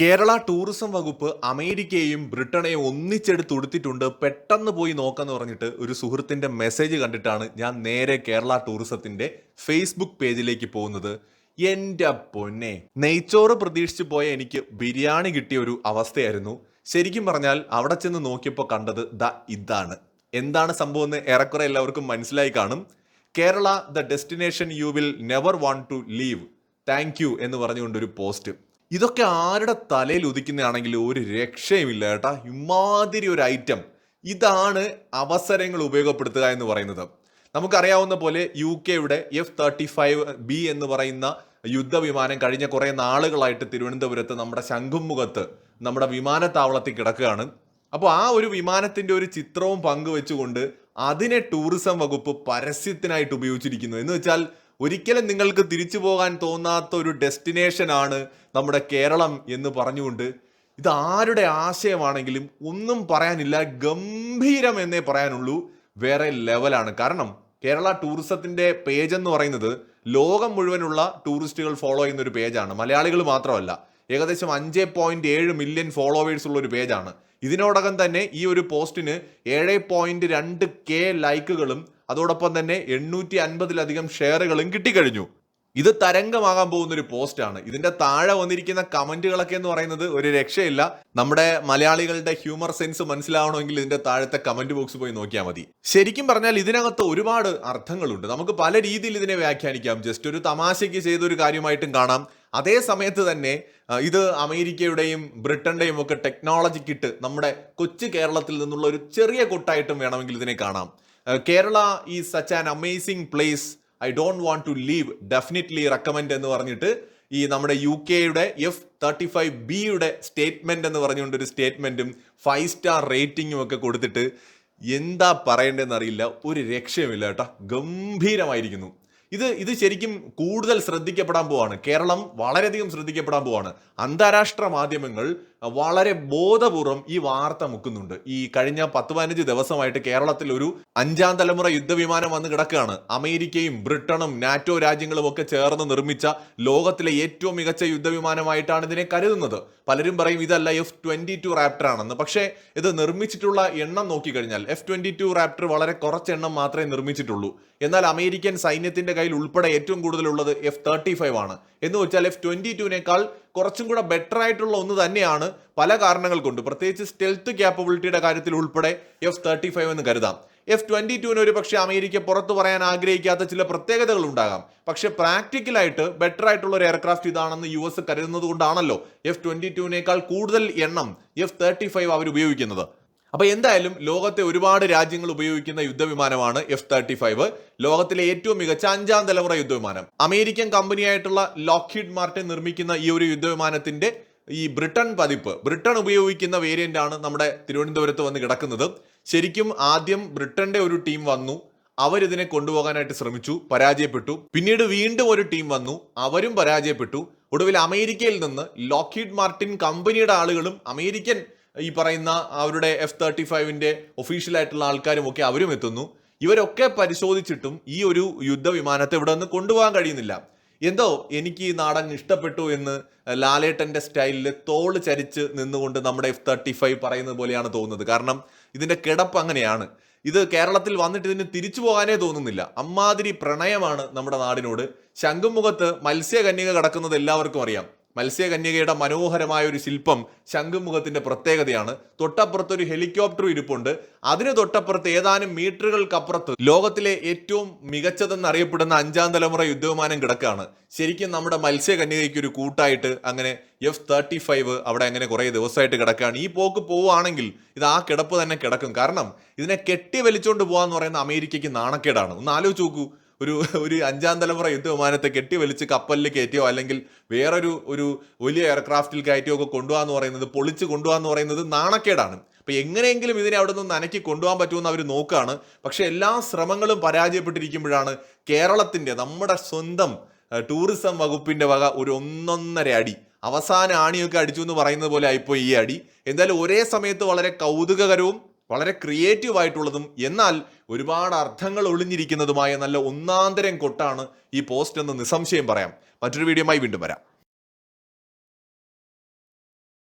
Kerala tourism വകുപ്പ് അമേരിക്കയെയും ബ്രിട്ടനെയും ഒന്നിച്ചെടുത്ത് ഉടുത്തിട്ടുണ്ട് പെട്ടെന്ന് പോയി നോക്കാന്ന് പറഞ്ഞിട്ട് ഒരു സുഹൃത്തിന്റെ മെസ്സേജ് കണ്ടിട്ടാണ് ഞാൻ നേരെ കേരള ടൂറിസത്തിന്റെ ഫേസ്ബുക്ക് പേജിലേക്ക് പോകുന്നത്. എന്റെ പൊന്നെ. നെയ്ച്ചോറ് പ്രതീക്ഷിച്ച് പോയ എനിക്ക് ബിരിയാണി കിട്ടിയ ഒരു അവസ്ഥയായിരുന്നു. ശരിക്കും പറഞ്ഞാൽ അവിടെ ചെന്ന് നോക്കിയപ്പോൾ കണ്ടത് ദ ഇതാണ്. എന്താണ് സംഭവം എന്ന് ഏറെക്കുറെ എല്ലാവർക്കും മനസ്സിലായി കാണും. Kerala the destination you will never want to leave. Thank you എന്ന് പറഞ്ഞുകൊണ്ടൊരു പോസ്റ്റ്. ഇതൊക്കെ ആരുടെ തലയിൽ ഉദിക്കുന്നതാണെങ്കിൽ ഒരു രക്ഷയുമില്ല കേട്ടാ. ഇമാതിരി ഒരു ഐറ്റം ഇതാണ് അവസരങ്ങൾ ഉപയോഗപ്പെടുത്തുക എന്ന് പറയുന്നത്. നമുക്കറിയാവുന്ന പോലെ യു കെയുടെ എഫ് തേർട്ടി ഫൈവ് ബി എന്ന് പറയുന്ന യുദ്ധവിമാനം കഴിഞ്ഞ കുറേ നാളുകളായിട്ട് തിരുവനന്തപുരത്ത് നമ്മുടെ ശംഖുമുഖത്ത് നമ്മുടെ വിമാനത്താവളത്തിൽ കിടക്കുകയാണ്. അപ്പോൾ ആ ഒരു വിമാനത്തിന്റെ ഒരു ചിത്രവും പങ്കുവെച്ചുകൊണ്ട് അതിനെ ടൂറിസം വകുപ്പ് പരസ്യത്തിനായിട്ട് ഉപയോഗിച്ചിരിക്കുന്നു. എന്ന് വെച്ചാൽ ഒരിക്കലും നിങ്ങൾക്ക് തിരിച്ചു പോകാൻ തോന്നാത്ത ഒരു ഡെസ്റ്റിനേഷനാണ് നമ്മുടെ കേരളം എന്ന് പറഞ്ഞുകൊണ്ട് ഇത് ആരുടെ ആശയമാണെങ്കിലും ഒന്നും പറയാനില്ല ഗംഭീരം എന്നേ പറയാനുള്ളൂ. വേറെ ലെവലാണ്. കാരണം കേരള ടൂറിസത്തിന്റെ പേജ് എന്ന് പറയുന്നത് ലോകം മുഴുവനുള്ള ടൂറിസ്റ്റുകൾ ഫോളോ ചെയ്യുന്ന ഒരു പേജാണ്. മലയാളികൾ മാത്രമല്ല ഏകദേശം അഞ്ച് പോയിന്റ് ഏഴ് മില്യൺ ഫോളോവേഴ്സ് ഉള്ള ഒരു പേജാണ്. ഇതിനോടകം തന്നെ ഈ ഒരു പോസ്റ്റിന് ഏഴ് പോയിന്റ് രണ്ട് കെ ലൈക്കുകളും അതോടൊപ്പം തന്നെ എണ്ണൂറ്റി അൻപതിലധികം ഷെയറുകളും കിട്ടിക്കഴിഞ്ഞു. ഇത് തരംഗമാകാൻ പോകുന്ന ഒരു പോസ്റ്റാണ്. ഇതിന്റെ താഴെ വന്നിരിക്കുന്ന കമന്റുകളൊക്കെ എന്ന് പറയുന്നത് ഒരു രക്ഷയില്ല. നമ്മുടെ മലയാളികളുടെ ഹ്യൂമർ സെൻസ് മനസ്സിലാവണമെങ്കിൽ ഇതിന്റെ താഴത്തെ കമന്റ് ബോക്സ് പോയി നോക്കിയാൽ മതി. ശരിക്കും പറഞ്ഞാൽ ഇതിനകത്ത് ഒരുപാട് അർത്ഥങ്ങളുണ്ട്. നമുക്ക് പല രീതിയിൽ ഇതിനെ വ്യാഖ്യാനിക്കാം. ജസ്റ്റ് ഒരു തമാശയ്ക്ക് ചെയ്ത ഒരു കാര്യമായിട്ടും കാണാം. അതേ സമയത്ത് തന്നെ ഇത് അമേരിക്കയുടെയും ബ്രിട്ടന്റെയും ഒക്കെ ടെക്നോളജിക്കിട്ട് നമ്മുടെ കൊച്ചു കേരളത്തിൽ നിന്നുള്ള ഒരു ചെറിയ കൊട്ടായിട്ടും വേണമെങ്കിൽ ഇതിനെ കാണാം. Kerala is such an amazing place I don't want to leave definitely recommend എന്ന് പറഞ്ഞിട്ട് ഈ നമ്മുടെ യു കെയുടെ എഫ് തേർട്ടി ഫൈവ് ബിയുടെ സ്റ്റേറ്റ്മെന്റ് എന്ന് പറഞ്ഞുകൊണ്ട് ഒരു സ്റ്റേറ്റ്മെന്റും ഫൈവ് സ്റ്റാർ റേറ്റിംഗും ഒക്കെ കൊടുത്തിട്ട് എന്താ പറയേണ്ടതെന്ന് അറിയില്ല. ഒരു രക്ഷയുമില്ല കേട്ടോ. ഗംഭീരമായിരിക്കുന്നു. ഇത് ഇത് ശരിക്കും കൂടുതൽ ശ്രദ്ധിക്കപ്പെടാൻ പോവാണ്. കേരളം വളരെയധികം ശ്രദ്ധിക്കപ്പെടാൻ പോവാണ്. അന്താരാഷ്ട്ര മാധ്യമങ്ങൾ വളരെ ബോധപൂർവം ഈ വാർത്ത മുക്കുന്നുണ്ട്. ഈ കഴിഞ്ഞ പത്ത് പതിനഞ്ച് ദിവസമായിട്ട് കേരളത്തിൽ ഒരു അഞ്ചാം തലമുറ യുദ്ധവിമാനം വന്ന് കിടക്കുകയാണ്. അമേരിക്കയും ബ്രിട്ടനും നാറ്റോ രാജ്യങ്ങളും ഒക്കെ ചേർന്ന് നിർമ്മിച്ച ലോകത്തിലെ ഏറ്റവും മികച്ച യുദ്ധവിമാനമായിട്ടാണ് ഇതിനെ കരുതുന്നത്. പലരും പറയും ഇതല്ല എഫ് ട്വന്റി ടു റാപ്റ്റർ ആണെന്ന് പക്ഷേ ഇത് നിർമ്മിച്ചിട്ടുള്ള എണ്ണം നോക്കിക്കഴിഞ്ഞാൽ എഫ് ട്വന്റി ടു റാപ്റ്റർ വളരെ കുറച്ച് എണ്ണം മാത്രമേ നിർമ്മിച്ചിട്ടുള്ളൂ. എന്നാൽ അമേരിക്കൻ സൈന്യത്തിന്റെ കയ്യിൽ ഉൾപ്പെടെ ഏറ്റവും കൂടുതലുള്ളത് എഫ് തേർട്ടി ഫൈവ് ആണ്. എന്ന് വെച്ചാൽ എഫ് ട്വന്റി ടുവിനേക്കാൾ കുറച്ചും കൂടെ ബെറ്റർ ആയിട്ടുള്ള ഒന്ന് തന്നെയാണ് പല കാരണങ്ങൾ കൊണ്ട് പ്രത്യേകിച്ച് സ്റ്റെൽത്ത് ക്യാപ്പബിലിറ്റിയുടെ കാര്യത്തിൽ ഉൾപ്പെടെ എഫ് തേർട്ടി ഫൈവ് എന്ന് കരുതാം. എഫ് ട്വന്റി ടുവിന് ഒരു പക്ഷേ അമേരിക്ക പുറത്തു പറയാൻ ആഗ്രഹിക്കാത്ത ചില പ്രത്യേകതകൾ ഉണ്ടാകാം. പക്ഷേ പ്രാക്ടിക്കലായിട്ട് ബെറ്റർ ആയിട്ടുള്ള ഒരു എയർക്രാഫ്റ്റ് ഇതാണെന്ന് യു എസ് കരുതുന്നത് കൊണ്ടാണല്ലോ എഫ് ട്വന്റി ടുവിനേക്കാൾ കൂടുതൽ എണ്ണം എഫ് തേർട്ടി ഫൈവ് അവർ ഉപയോഗിക്കുന്നത്. അപ്പൊ എന്തായാലും ലോകത്തെ ഒരുപാട് രാജ്യങ്ങൾ ഉപയോഗിക്കുന്ന യുദ്ധവിമാനമാണ് എഫ് തേർട്ടി ഫൈവ് ലോകത്തിലെ ഏറ്റവും മികച്ച അഞ്ചാം തലമുറ യുദ്ധവിമാനം. അമേരിക്കൻ കമ്പനിയായിട്ടുള്ള ലോക്ക്ഹിഡ് മാർട്ടിൻ നിർമ്മിക്കുന്ന ഈ ഒരു യുദ്ധവിമാനത്തിന്റെ ഈ ബ്രിട്ടൻ പതിപ്പ് ബ്രിട്ടൻ ഉപയോഗിക്കുന്ന വേരിയന്റ് ആണ് നമ്മുടെ തിരുവനന്തപുരത്ത് വന്ന് കിടക്കുന്നത്. ശരിക്കും ആദ്യം ബ്രിട്ടന്റെ ഒരു ടീം വന്നു അവരിതിനെ കൊണ്ടുപോകാനായിട്ട് ശ്രമിച്ചു പരാജയപ്പെട്ടു. പിന്നീട് വീണ്ടും ഒരു ടീം വന്നു അവരും പരാജയപ്പെട്ടു. ഒടുവിൽ അമേരിക്കയിൽ നിന്ന് ലോക്കിഡ് മാർട്ടിൻ കമ്പനിയുടെ ആളുകളും അമേരിക്കൻ ഈ പറയുന്ന അവരുടെ എഫ് തേർട്ടി ഒഫീഷ്യൽ ആയിട്ടുള്ള ആൾക്കാരും ഒക്കെ അവരും എത്തുന്നു. ഇവരൊക്കെ പരിശോധിച്ചിട്ടും ഈ ഒരു യുദ്ധവിമാനത്തെ ഇവിടെ നിന്ന് കൊണ്ടുപോകാൻ കഴിയുന്നില്ല. എന്തോ എനിക്ക് ഈ നാടൻ ഇഷ്ടപ്പെട്ടു എന്ന് ലാലേട്ടന്റെ സ്റ്റൈലിൽ തോൾ ചരിച്ച് നിന്നുകൊണ്ട് നമ്മുടെ എഫ് തേർട്ടി ഫൈവ് പറയുന്നത് പോലെയാണ് തോന്നുന്നത്. കാരണം ഇതിന്റെ കിടപ്പ് അങ്ങനെയാണ്. ഇത് കേരളത്തിൽ വന്നിട്ട് ഇതിന് തിരിച്ചു പോകാനേ തോന്നുന്നില്ല. അമ്മാതിരി പ്രണയമാണ് നമ്മുടെ നാടിനോട്. ശംഖുമുഖത്ത് മത്സ്യകന്യക കിടക്കുന്നത് എല്ലാവർക്കും അറിയാം. മത്സ്യകന്യകയുടെ മനോഹരമായ ഒരു ശില്പം ശംഖുമുഖത്തിന്റെ പ്രത്യേകതയാണ്. തൊട്ടപ്പുറത്ത് ഒരു ഹെലികോപ്റ്റർ ഇരിപ്പുണ്ട്. അതിന് തൊട്ടപ്പുറത്ത് ഏതാനും മീറ്ററുകൾക്കപ്പുറത്ത് ലോകത്തിലെ ഏറ്റവും മികച്ചതെന്ന് അറിയപ്പെടുന്ന അഞ്ചാം തലമുറ യുദ്ധവിമാനം കിടക്കുകയാണ് ശരിക്കും നമ്മുടെ മത്സ്യകന്യകയ്ക്ക് ഒരു കൂട്ടായിട്ട് അങ്ങനെ എഫ് തേർട്ടി ഫൈവ് അവിടെ അങ്ങനെ കുറേ ദിവസമായിട്ട് കിടക്കുകയാണ് ഈ പോക്ക് പോവുകയാണെങ്കിൽ ഇത് ആ കിടപ്പ് തന്നെ കിടക്കും. കാരണം ഇതിനെ കെട്ടി വലിച്ചുകൊണ്ട് പോകാന്ന് പറയുന്ന അമേരിക്കയ്ക്ക് നാണക്കേടാണ്. ഒന്ന് ആലോചിച്ച് നോക്കൂ. ഒരു ഒരു അഞ്ചാം തലമുറ യുദ്ധവിമാനത്തെ കെട്ടി വലിച്ച് കപ്പലിൽ കയറ്റിയോ അല്ലെങ്കിൽ വേറൊരു ഒരു വലിയ എയർക്രാഫ്റ്റിൽ കയറ്റിയോ ഒക്കെ കൊണ്ടുപോകാന്ന് പറയുന്നത് പൊളിച്ച് കൊണ്ടുപോകാന്ന് പറയുന്നത് നാണക്കേടാണ്. അപ്പോൾ എങ്ങനെയെങ്കിലും ഇതിനെ അവിടെ നിന്ന് നനക്കി കൊണ്ടുപോകാൻ പറ്റുമെന്ന് അവർ നോക്കുകയാണ് പക്ഷെ എല്ലാ ശ്രമങ്ങളും പരാജയപ്പെട്ടിരിക്കുമ്പോഴാണ് കേരളത്തിന്റെ നമ്മുടെ സ്വന്തം ടൂറിസം വകുപ്പിന്റെ വക ഒരു ഒന്നൊന്നര അടി. അവസാന ആണിയൊക്കെ അടിച്ചു എന്ന് പറയുന്നത് പോലെ ആയിപ്പോയി ഈ അടി. എന്തായാലും ഒരേ സമയത്ത് വളരെ കൗതുകകരവും വളരെ ക്രിയേറ്റീവ് ആയിട്ടുള്ളതും എന്നാൽ ഒരുപാട് അർത്ഥങ്ങൾ ഒളിഞ്ഞിരിക്കുന്നതുമായ നല്ല ഒന്നാന്തരം കൊട്ടാണ് ഈ പോസ്റ്റ് എന്ന് നിസ്സംശയം പറയാം. മറ്റൊരു വീഡിയോയുമായി വീണ്ടും വരാം.